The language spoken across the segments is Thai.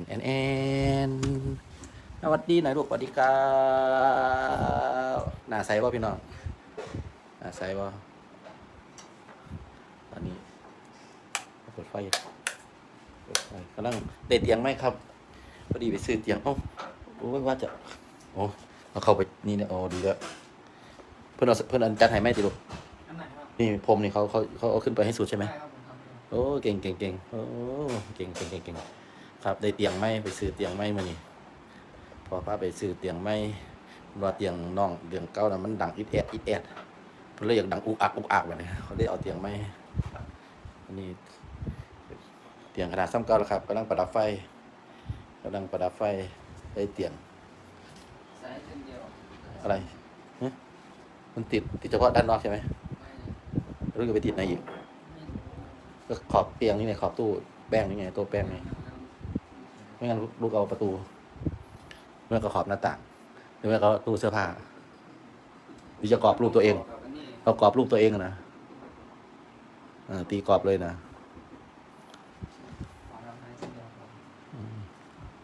อนแอนแอนสวัสดีหน่อยลูกสวัสดีครับหน้าใสป่พี่น้องหน้าใสป่ตอนนี้เปิดไฟเปิดไฟกำลังเด็ดเตียงไหมครับพอดีไปซื้อเตียงเอ้าโอ้ยว่าจะโอ้เอาเข้าไปนี่เนี่ยโอ้ดีแล้วเพื่อนเอาเพื่อนอันจัดให้ไหมติลูกอันไหนครับนี่พรมนี่เขาเขาเขาเอาขึ้นไปให้สุดใช่ไหมใช่ครับผมทำเอง โอ้เก่งเก่งเก่งโอ้เก่งเก่งเก่งเก่ง ครับได้เตียงไม้ไปซื้อเตียงไม้มานี่พอพาไปซื้อเตียงไม้ว่าเตียงน้องเตียงเก่านะมันดังอิดแอดอิดแอดเพิ่นเลยอยากดังอุกอักอุกอักแบบนี้เขาเลยเอาเตียงไม้อันนี้เตียงขนาดซ้ำเก่าแล้วครับกำลังประดับไฟกำลังประดับไฟได้เตียงอะไรมันติดติดเฉพาะด้านนอกใช่ไหมรือจะไปติดไหนอีกก็ขอบเตียงนี่ไงขอบตู้แป้งนี่ไงตัวแป้งนี่ ไม่งั้นลูกเอาประตูไม่งั้นก็ขอบหน้าต่างหรือไม่ก็ตู้เสื้อผ้าหรือจะกรอบรูปตัวเองเอากรอบรูปตัวเองนะอตีกรอบเลยนะ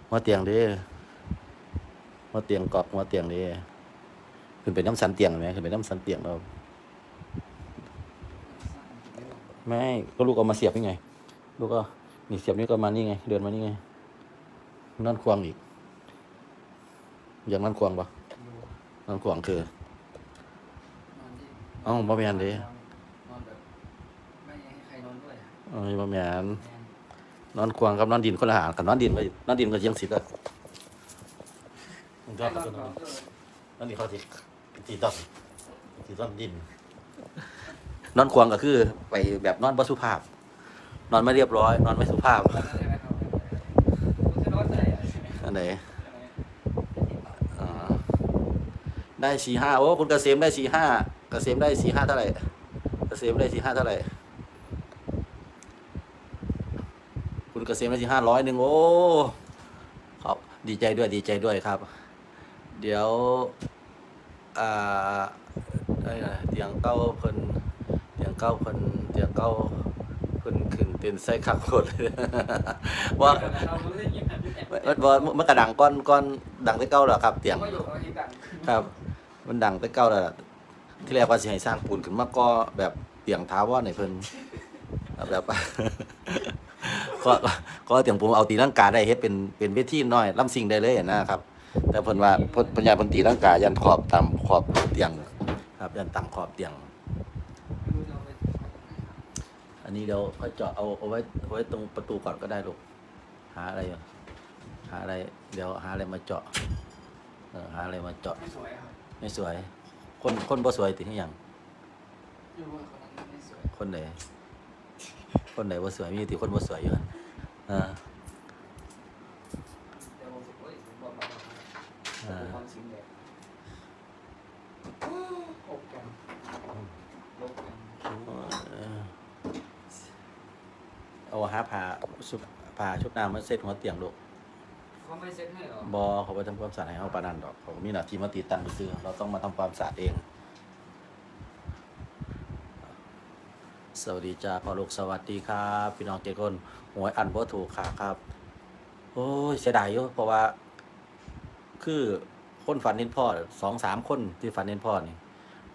หัวเตียงด้หัวเตียงกรอบหัวเตียงด้ขึ้นไปน้ำสันเตียงไหมขึ้นไปน้ำสันเตียงเราไม่ก็ลูกเอามาเสียบยังไง ลูกก็นี่เสียบนี่ก็มานี่ไง เดินมานี่ไง นั่นควงอีก อย่างนั่นควงปะดูนั่นควงคือนอนที่เอ้าบ่แม่นเด้นอนแบบไม่ให้ใครนอนด้วยอะเอ้ยบ่แม่นแมนนอนควงกับนอนดินคนละหางกับนอนดินไปนอนดินก็เชียงสิบแล้วมันชใช่อบนอนกันก่อนนอนดินเขาสิตีต้องตีต้องดิน นอนควงก็คือ ไปแบบนอนบ่สุภาพ นอนไม่เรียบร้อย นอนไม่สุภาพ ไหนได้สี่ห้าโอ้คุณเกษมได้สี่ห้าเกษมได้สี่ห้าเท่าไหร่เกษมได้สี่ห้าเท่าไหร่คุณเกษมได้สี่ห้าร้อยหนึ่งโอ้ครับดีใจด้วยดีใจด้วยครับ เดี๋ยวอ่าได้เตียงเก้าเพิ่นเตียงเก้าเพิ่นเตียงเก้าเพิ่นขึ้นเป็นไส้ขับคนว่าเรารู้ได้ยินแบบนี้แอบมันมันมันกระดังก้อนก้อนดังได้เก้าแล้วครับ เตียงครับ มันดังได้เก้าแล้วที่แรกว่าสิให้สร้างปูนขึ้นมาก็แบบเตียงท้าวอนในเพิ่นแบบก็ก็เตียงปูนเอาตีร่างกาได้เฮ็ดเป็นเป็นเวทีน้อยลำซิงได้เลยนะครับ แต่เพิ่นว่าเพิ่นปัญญาเพิ่นตีร่างกายันขอบต่ำขอบเตียง ครับ ยันต่ำขอบเตียงอันนี้เดี๋ยวค่อยเจาะเอาเอาไว้เอาไว้ตรงประตูก่อนก็ได้ลูกหาอะไรอะ หาอะไร เดี๋ยวหาอะไรมาเจาะเออหาอะไรมาเจาะ ไม่สวยครับไม่สวย คนคนบ่สวยติที่ยังอยู่ว่าคนนั้นไม่สวยคนไหน คนไหนบ่สวยมีแต่คนบ่สวยอยู่หั่นอ่าเดี๋ยวผมจะโอ้ยผมบอกมาอ่าความสิงเลยโอ้กันลบกันเออเอาหาผ้าชุบผ้าชุบน้ำมาเซ็ตหัวเตียงลูก เขาไม่เซ็ตให้หรอบ่เขาไปทำความสะอาดให้เฮาปานนันดอกเขามีหน้าที่มาติดตั้งซื่อเราต้องมาทำความสะอาดเอง สวัสดีจ้าพ่อลูกสวัสดีครับ พี่น้องเจ็ดคนหวยอันบ่ถูกขาครับ โอ้ยเสียดายอยู่เพราะว่า คือคนฝันเห็นพ่อสองสามคนที่ฝันเห็นพ่อนี่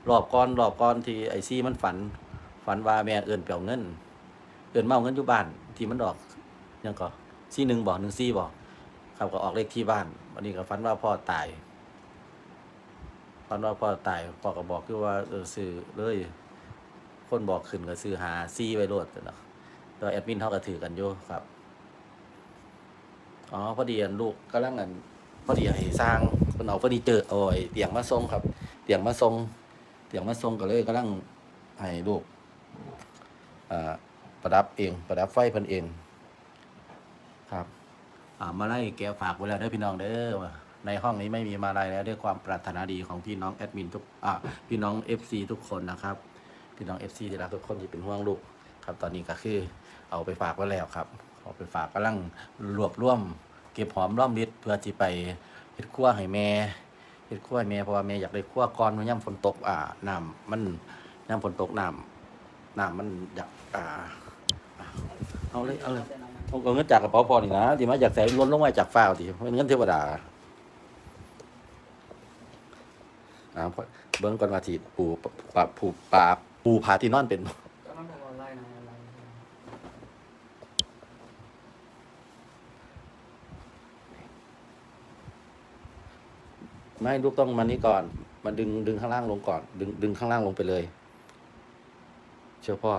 รอบก่อนรอบก่อนที่ไอซี่มันฝัน ฝันว่าแม่เอินเปียวเงิน เอินเอาเงินอยู่บ้านที่มันดอกยังก็ซี่หนึ่งบอกหนึ่งซี่บอก ครับก็ออกเลขที่บ้าน วันนี้ก็ฝันว่าพ่อตายฝันว่าพ่อตายพ่อก็บอกคือว่าเออซื้อเลย คนบอกขึ้นก็ซื้อหาซีไว้โลดเนาะต่ว่าแอดมินเขาก็ถือกันอยู่ครับอ๋อพอดีอันลูกกำลังอันพอดีให้สร้างเพิ่นเอาเฟอร์นิเจอร์เอาไอ้เตียงมาส่งครับ เตียงมาส่งเตียงมาส่งก็เลยกำลังให้ลูกอ่าประดับเอง ประดับไฟพิ่นเอง มาไล่แกฝากไว้แล้วเด้อพี่น้องเด้อในห้องนี้ไม่มีมาลัยแล้วด้วยความปรารถนาดีของพี่น้องแอดมินทุกอ่าพี่น้อง FC ทุกคนนะครับ พี่น้อง FC ที่รักทุกคนที่เป็นห่วงลูกครับ ตอนนี้ก็คือเอาไปฝากไว้แล้วครับ เอาไปฝากกำลังรวบรวม เก็บหอมร่อมริดเพื่อที่ไปเฮ็ดครัวให้แม่เฮ็ดครัวให้แม่เพราะว่าแม่อยากได้ครัวก่อนมันย่ำฝนตกอ่าน้ำมันย่ำฝนตกน้ำน้ำมันอยากอ่าเอาเลยเอาเลย ผมก็เงินจากกระเป๋าพอนี่นะที่มาจากแสนล้นลงมาจากฟ้าทีเป็นเงินเทวดาอ่าพอเบิ้งก่อนว่าที่ปูปลาปูปาปูผาที่นอนเป็นก็ต้องบอกว่าไล่นะไล่ไม่ลูกต้องมานี้ก่อนมาดึงดึงข้างล่างลงก่อน ดึงดึงข้างล่างลงไปเลย เชื่อพ่อ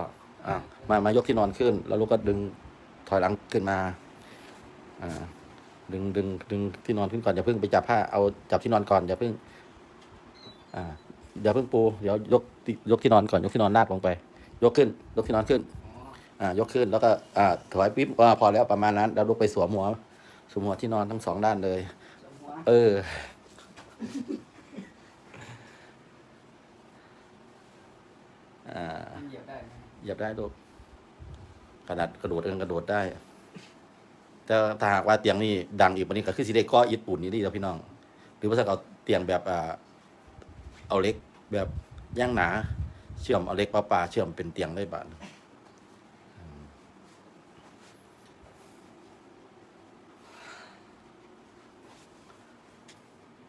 อะมามายกที่นอนขึ้น แล้วลูกก็ดึง ถอยหลังขึ้นมาอ่าดึงดึงดึงที่นอนขึ้นก่อนอย่าเพิ่งไปจับผ้าเอาจับที่นอนก่อนอย่าเพิ่งอ่าอย่าเพิ่งปูเดี๋ยวยกที่ยกที่นอนก่อนยกที่นอนลากลงไป ยกขึ้น ยกที่นอนขึ้นอ๋ออ่ายกขึ้นแล้วก็อ่าถอยปิ๊บว่าพอแล้วประมาณนั้น แล้วลุกไปสวมหัวสวมหัวที่นอนทั้งสองด้านเลยสมหัวเอออ่ามันเหยียบได้ไหมเหยียบได้ลูก กระดาษกระโดดเองกระโดดได้ แต่ถ้าหากว่าเตียงนี่ดังอีกวันนี้ก็คือสิได้ก้ออิฐปุ่นนี่ดีแล้วพี่น้อง หรือว่าถ้าเอาเตียงแบบอ่าเอาเล็กแบบย่างหนา เชื่อมเอาเล็กปลาปลาเชื่อมเป็นเตียงได้บาน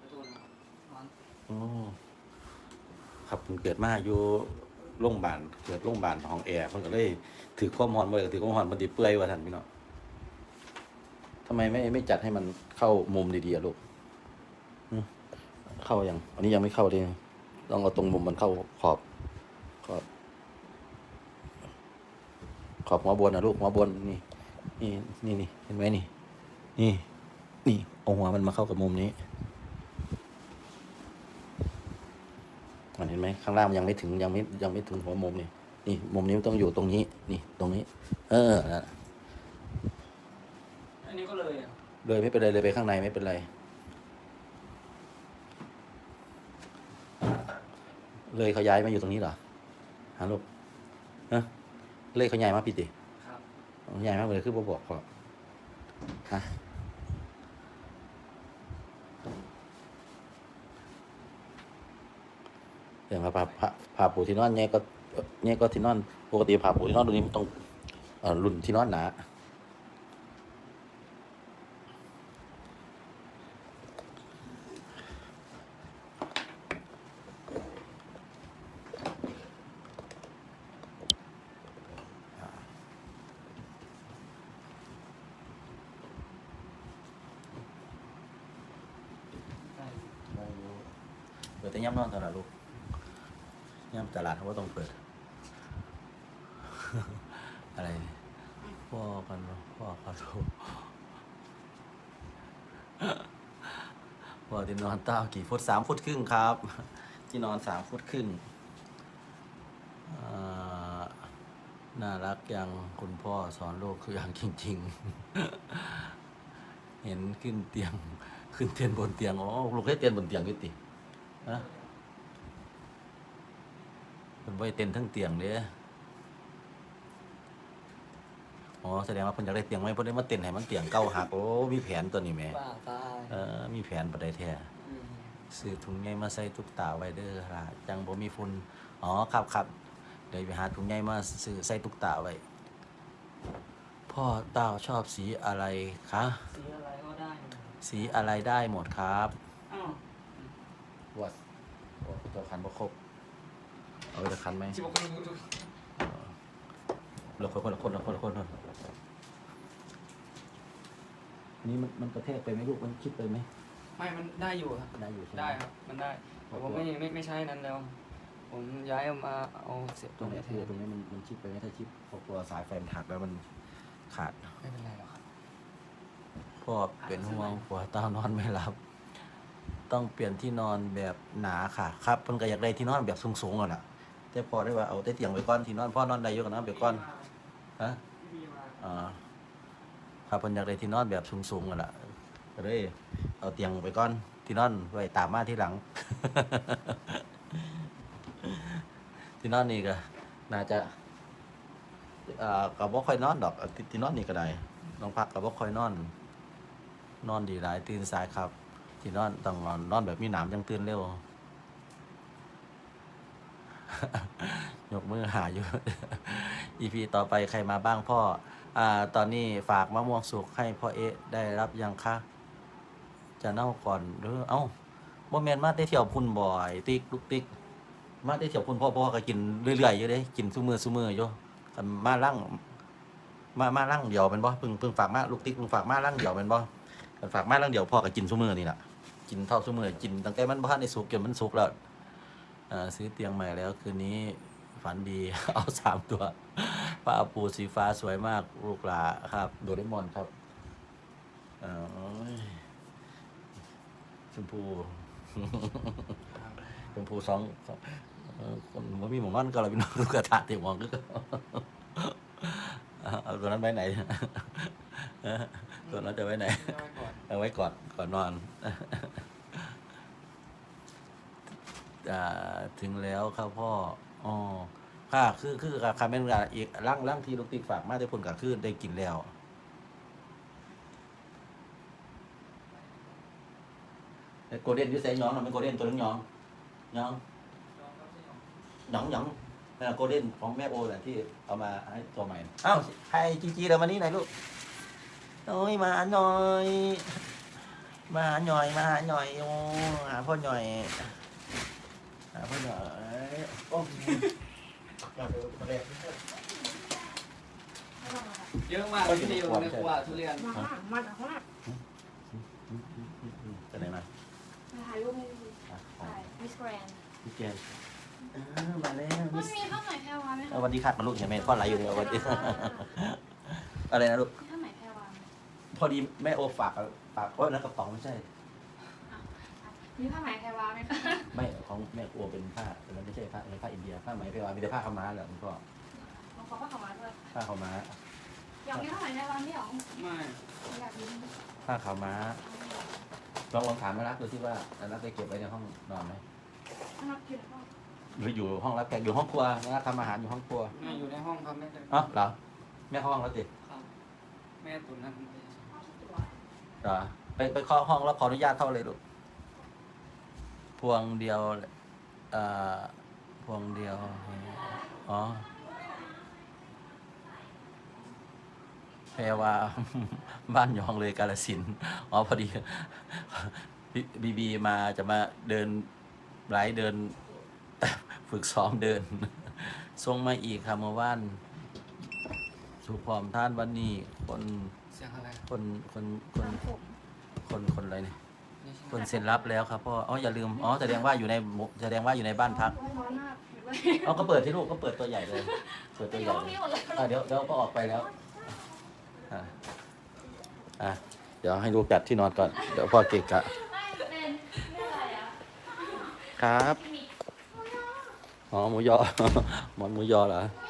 ประตูนะนอนโอ้ครับเพิ่นเกิดมาอยู่ โรงพยาบาลเกิดโรงพยาบาลของแอร์เพิ่นก็เลย ถือความร้อนบ่ได้ถือความร้อนมันสิเปื่อยว่าท่านพี่น้องทำไมไม่ไม่จัดให้มันเข้ามุมดีๆอะลูกเข้ายังอันนี้ยังไม่เข้าเลยลองเอาตรงมุมมันเข้าขอบขอบขอบหัวบนนะลูกหัวบนนี่นี่นี่นี่เห็นไหมนี่ นี่ นี่เอาหัวมันมาเข้ากับมุมนี้ มันเห็น ไหมข้างล่างมันยังไม่ถึงยังไม่ยังไม่ถึงหัวมุมนี่นี่มุมนี้มันต้องอยู่ตรงนี้ นี่ตรงนี้ เออนะอันนี้ก็เลยอะเลยไม่เป็นไรเลยไปข้างในไม่เป็นไร เลยเขาย้ายมาอยู่ตรงนี้เหรอฮะลูกฮะเลยเขาย้ายมาผิดดิครับเขาย้ายมาเลยคือบ่บอกพอฮะ อย่างว่าผ้าผ้าผ้าปูที่นอนเนี่ยก็เนี่ยก็ที่นอนปกติผ้าปูที่นอนตรงนี้มันต้องรุ่นที่นอนหนา ได้ เปิดแต่ย่ำนอนตลาดลูกย่ำต ลาดเขาก็ต้องเปิด อะไรพ่อกันพ่อขอโทษพ่อที่นอนเต้ากี่ฟุตสามฟุตครึ่งครับ ที่นอนสามฟุตครึ่งน่ารักยังคุณพ่อสอนลูกคืออย่างจริง ๆ เห็นขึ้นเตียง ขึ้นเตียงบนเตียงอ๋อลูกให้เตียงบนเตียงด้วยติฮะ เป็นไว้เต้นทั้งเตียงเด้อ๋อแสดงว่าเพิ่นอยากได้เตียงไหมเพิ่นได้มาเต้นให้มันเตียงเก่าหักโอ้มีแผนตัวนี้แหม่บ้าตายเออมีแผนบ่ได้แท้อืมซื้อถุงใหญ่มาใส่ตุ๊กตาไว้เด้อล่ะจังบ่มีฝุ่นอ๋อครับครับเดี๋ยวไปหาถุงใหญ่มาซื้อใส่ตุ๊กตาไว้ พ่อเต้าชอบสีอะไรคะ สีอะไรก็ได้สีอะไรได้หมดครับ อ้าว วัดตัวคันบ่ครบเอาไปตัวคันไหมจิบคนดูดูเราคนคนละคนละคนละคนละอันนี้มันมันกระแทกไปไหมลูกมันคิดไปไหมไม่มันได้อยู่ครับ ได้อยู่ใช่ไหมได้ครับ มันได้แต่ผมไม่ไม่ไม่ใช้นั้นแล้ว ผมย้ายเอามาเอาเสียบตรงนี้คือตรงนี้มันมันชิดไปไหมถ้าชิดพอตัวสายไฟมันหักแล้วมันขาดไม่เป็นไรหรอกครับพ่อเป็นห่วงผัวเต้านอนไม่หลับ ต้องเปลี่ยนที่นอนแบบหนาค่ะ ครับเพิ่นก็อยากได้ที่นอนแบบสูงๆอะล่ะ แต่พอได้ว่าเอาแต่เตียงไว้ก่อนที่นอนพ่อนอนได้อยู่กันนะเดี๋ยวก่อนฮะอ่าครับเพิ่นอยากได้ที่นอนแบบสูงๆกันล่ะก็เลยเอาเตียงไปก่อนที่นอนไว้ตามมาที่หลัง ที่นอนนี่ก็น่าจะอ่ากับบ่ค่อยนอนดอกที่นอนนี่ก็ได้น้องพักกับบ่ค่อยนอน นอนดีหลายตื่นสายครับ ที่นอนต้องนอนนอนแบบมีหนามจังตื่นเร็ว ยกมือหาอยู่อีพีต่อไปใครมาบ้างพ่อ อ่า ตอนนี้ฝากมะม่วงสุกให้พ่อเอ๊ะได้รับยังคะ จะเน่าก่อนหรือเอ้าบ่แมนมาได้เที่ยวพุ่นบ่อย ติ๊กลูกติ๊ก มาได้เที่ยวพุ่นพ่อพ่อก็กินเรื่อยๆอยู่เด้ กินซุมือซุมืออยู่มาลั่งมามาลั่งเดียวเป็นบ่เพิ่งพิ่งฝากมาลูกติ๊กเพิ่งฝากมาลั่งเดียวเป็นบ่คันฝากมาลั่งเดียวพ่อก็กินซุมือนี่แหละกินเท่าซุมือกินตั้งแต่มันบ่ทันได้สุกจนมันสุกแล้ว ซื้อเตียงใหม่แล้วคืนนี้ฝันดีเอาสามตัวผ้าปูสีฟ้าสวยมากลูกหลาครับ โดเรมอนครับเอ้ยชมพูชมพูสองสองเอ่อคนว่ามีหมองนอนก็เราพี่น้องลูกกระทะเตีมองก็เอาตัวนั้นไว้ไหนเออตัวนั้นจะไว้ไหนย้ายก่อนเอาไว้ก่อนก่อนนอนอ่า ถึงแล้วครับพ่ออ๋อค่ะคือคือคำเป็นกาอีกร่างร่างทีลูกติกฝากมาได้ผลกับคือได้กินแล้วโกเด้นยูเซยองนะเป็นโกเด้นตัวนึงยองยองหยองหยองโกเด้นของแม่โอแหละที่เอามาให้ตัวใหม่อ้าวให้จีจีเดี๋ยวมานี่หน่อยลูกโอ้ยมาหน่อย มาหาหน่อยมาหาหน่อยโอ้หาพ่อหน่อย หาพ่อหน่อยโอ้เราไปประเด็นเยอะมากที่อยู่ในครัวทุเรียน มาข้างหลังมาจากข้างหลังจะไหนมามาถ่ายรูปให้ดูอะถ่ายมิสแกรนด์พี่เจนอ่ามาแล้วมันมีข้าวไหนแพรวาไหมเอาวันนี้ขาดมาลูกเห็นไหมพ่อไหลอยู่เนี่ยวันนี้ อะไรนะลูก มีข้าวไหนแพรวาไหมพอดีแม่โอฝากฝากโอ้ยนั่นกระป๋องไม่ใช่ มีข้าวไหนแพรวาไหมคะไม่ของแม่โอเป็นผ้าแต่มันไม่ใช่ผ้าเป็นผ้าอินเดียผ้าไหมเพวามีแต่ผ้าขาวม้าแหละมันก็ขอข้าวขาวมาด้วยผ้าขาวม้าอยากมีข้าวไหนแพรวาไม่หรอไม่อยากมีผ้าขาวม้าลองลองถามมารักดูที่ว่ารักได้เก็บไว้ในห้องนอนไหมข้าวนับกินแล้วก็หรืออยู่ห้องรับแขกอยู่ห้องครัวนะทำอาหารอยู่ห้องครัวไม่อยู่ในห้องครับแม่แต่อ๋อเหรอแม่เข้าห้องแล้วสิครับแม่ตุนนั่นข้าวสุดตัวเหรอไปไปเคาะห้องแล้วขออนุญาตเข้าเลยลูกพ วงเดียวเอ่อพวงเดียว อ๋อแพรว่าบ้านยองเลยกาลสินธุ์อ๋อพอดีบีบีมาจะมาเดินไลฟ์เดิน ฝึกซ้อมเดินส่งมาอีกค่ะเมื่อวานสุพร้อมท่านวันนี้คนเสียงอะไรคนคนคนน้ำผมคนคนอะไรเนี่ย นี่ใช่ไหมคนเซ็นรับแล้วครับพ่ออ๋ออย่าลืมอ๋อแสดงว่าอยู่ในหมู่แสดงว่าอยู่ในบ้านพักร้อนมากอยู่ด้วยอ๋อก็เปิดที่ลูกก็เปิดตัวใหญ่เลยเปิดตัวมีใหญ่ห้องเลยนี้หมดเลยอะเดี๋ยวเดี๋ยวก็ออกไปแล้วอะอะเดี๋ยวให้ลูกจัดที่นอนก่อนเดี๋ยวพ่อเกะกะไม่เป็นไม่อะไรอะครับมีอ๋อหมูยอ หมอนหมูยอเหรอยอ